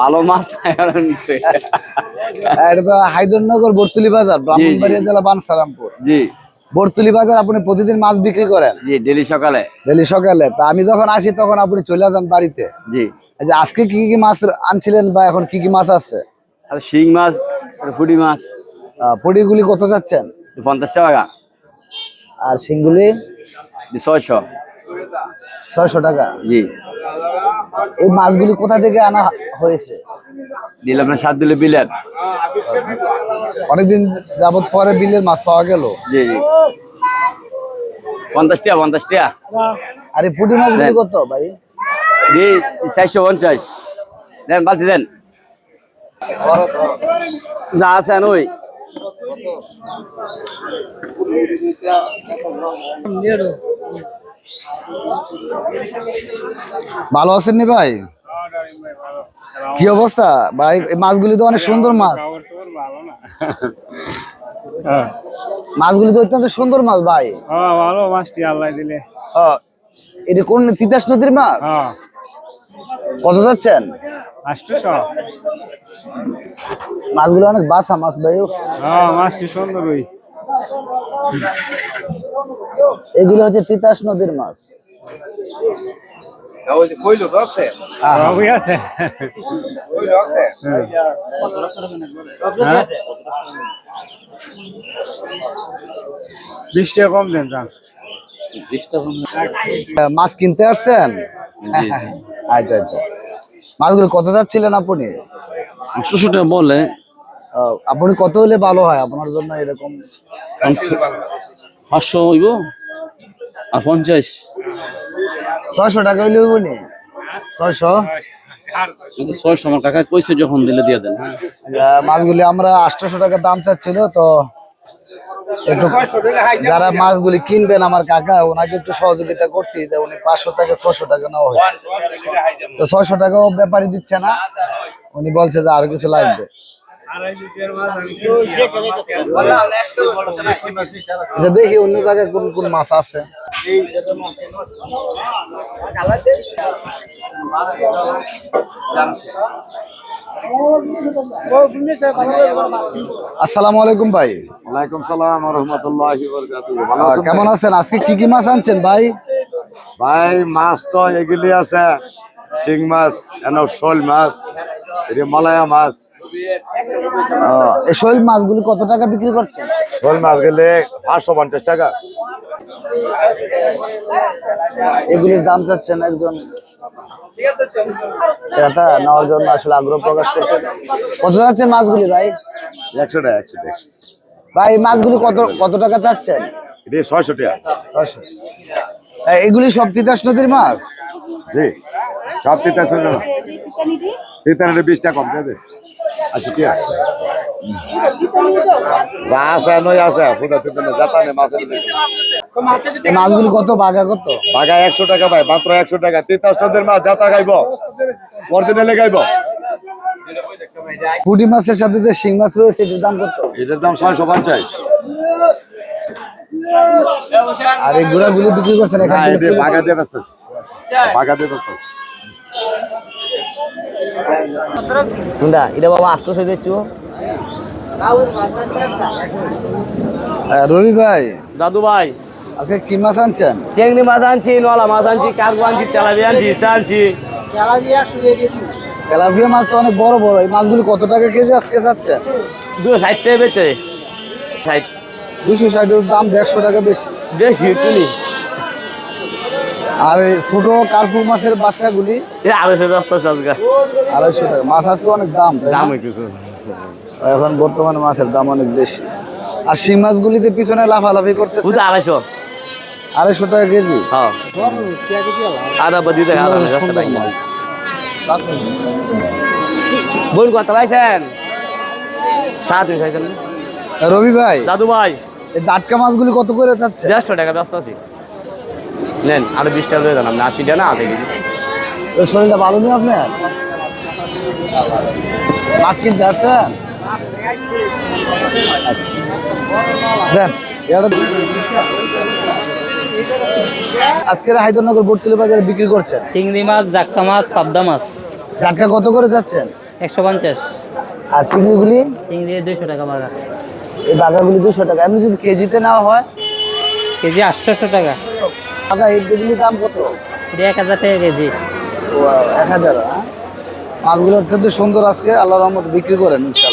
ভালো মাছ এটা তো হায়দরনগর বর্তুলি বাজার ব্রাহ্মণবাড়িয়া জেলা বানসারামপুর জি। বর্তুলি বাজার আপনি প্রতিদিন মাছ বিক্রি করেন? জি ডেলি সকালে। ডেলি সকালে। তা আমি যখন আসি তখন আপনি চলে যান বাড়িতে। জি। যে আজকে কি কি মাছ আনছিলেন বা এখন কি কি মাছ আছে? আর শিং মাছ আর ফুটি মাছ। পটিগুলি কত যাচ্ছেন? পঞ্চাশ টাকা। আর শিংগুলি? ছয়শো। ছয়শো টাকা? জি। এই মাছগুলি কোথা থেকে আনা হয়েছে? দিলে আপনার সাত দিলে বিলেন অনেকদিন যাবত পরে বিলের মাছ পাওয়া গেল। জি জি। পঞ্চাশ টাকা পঞ্চাশ টাকা আর পুঁটি কত ভাই? জি চারশো পঞ্চাশ। দেন বালতি দেন। যা আছেন ওই। ভালো আছেন নি ভাই? কি অবস্থা? ভাই মাছগুলি তো অনেক সুন্দর মাছ। মাছগুলি তো অত্যন্ত সুন্দর মাছ ভাই। হ্যাঁ ভালো মাছটি আল্লাহ দিলে। এটা কোন তিতাস নদীর মাছ? হ্যাঁ। কত যাচ্ছেন? মাছগুলো অনেক বাসা মাছ ভাই হ্যাঁ মাছটি সুন্দর ওই। এগুলো হচ্ছে তিতাস নদীর মাছ। হ্যাঁ। বিশ টাকা কম দেন যান মাছ কিনতে আসছেন? আচ্ছা আচ্ছা। মাছগুলো কত যাচ্ছিলেন আপনি? টাকা বলে। আপনি কত হলে ভালো হয়? আপনার জন্য এরকম পাঁচশো। হইব? আর পঞ্চাশ? ছয়শো টাকা হইলে হইব নি? ছয়শো? ছয়শো আমার যখন দিলে দিয়ে দেন। আহ, মাছগুলি আমরা আটশোশো টাকা দাম চাচ্ছিল তো একটু যারা মাছগুলি কিনবেন আমার কাকা ওনাকে একটু সহযোগিতা করছি যে উনি পাঁচশো টাকা ছশো টাকা নেওয়া হয়েছে। তো ছয়শো টাকাও ব্যাপারই দিচ্ছে না। উনি বলছে যে আর কিছু লাগবে। দেখি অন্য জায়গায় কোন কোন মাছ আছে। আসসালামু আলাইকুম ভাই। ওয়ালাইকুম সালাম রহমতুল্লাহ কেমন আছেন? আজকে কি কি মাছ আনছেন ভাই? ভাই মাছ তো এগুলি আছে শিং মাছ এন শোল মাছ মালায়া মাছ। শৈল মাছগুলি কত টাকা বিক্রি করছেন শোল মাছ গেলে পাঁচশো পঞ্চাশ টাকা। এগুলির দাম চাচ্ছেন একজন ক্রেতা নেওয়ার জন্য আসলে আগ্রহ প্রকাশ করছেন। কত যাচ্ছেন মাছগুলি ভাই? একশো টাকা একশো টাকা। ভাই মাছগুলি কত কত টাকা চাচ্ছেন? এটা ছয়শো টাকা। ছয়শো। এগুলি সব তিতাস নদীর মাছ? জি। সব তিতা ছিল তিতান বিশ টাকা কম দেবে আচ্ছা কি যা আছে নই আছে ফুটা তিতানে জাতানে মাছের এই মাছগুলি কত বাঘা কত? বাঘা একশো টাকা ভাই মাত্র একশো টাকা। তিতাস নদীর মাছ জাতা খাইব। অরিজিনালে খাইব। পুঁটি মাছের সাথে যে শিং মাছ রয়েছে এটার দাম কত? এটার দাম ছয়শো পঞ্চাশ। আর এই গুড়াগুলি বিক্রি করছেন এখান বাঘা দিয়ে ব্যস্ত বাঘা দিয়ে ব্যস্ত কোনটা এটা বাবা আটশোশো দিচ্ছ আহ, রবি ভাই দাদু ভাই। আজকে কি মাছ আনছেন? চেংড়ি মাছ আনছি নলা মাছ আনছি কার্গো আনছি তেলাপিয়া আনছি ইসা আনছি। তেলাপিয়া মাছ তো অনেক বড় বড় এই মাছগুলি কত টাকা কেজি আজকে যাচ্ছেন দুশো ষাট টাকা বেচে। ষাট। দুশো ষাটের দাম দেড়শো টাকা বেশি। বেশি টুনি আর ছোট কার্পু মাছের বাচ্চাগুলি আড়াইশো রাস্তা আজকে। আড়াইশো টাকা। মাছ আজকে অনেক দাম দাম কিছু। এখন বর্তমানে মাছের দাম অনেক বেশি। আর শিং মাছগুলিতে পিছনে লাফালাফি করতে আড়াইশো। আড়াইশো টাকা কেজি। হ্যাঁ। আদা বাদি। বোন কত পাইছেন? তিনশো রবি ভাই দাদু ভাই। এই দাটকা মাছগুলি কত করে যাচ্ছে? দেড়শো টাকা ব্যস্ত আছি। নেন আরও বিশ টাকা দিয়ে দেন আশি টাকা না আশি কেজি ওই শরীরটা ভালো নেই আপনার? মাছ কিনতে আসছেন? আজকের হায়দরনগর বর্তলি বাজারে বিক্রি করছেন? চিংড়ি মাছ জাক্কা মাছ পাবদা মাছ। জাটকা কত করে যাচ্ছেন? একশো পঞ্চাশ। আর চিংড়িগুলি? চিংড়ি দুইশো টাকা বাগা এই বাঘাগুলি দুশো টাকা। এমনি যদি কেজিতে নেওয়া হয়? কেজি আটশোশো টাকা। বাঘা হিটগুলির দাম কত? এক হাজার টাকা কেজি। এক হাজার মাছগুলোর মাছগুলো অত্যন্ত সুন্দর আজকে আল্লাহ রহমত বিক্রি করেন ইনশাল্লাহ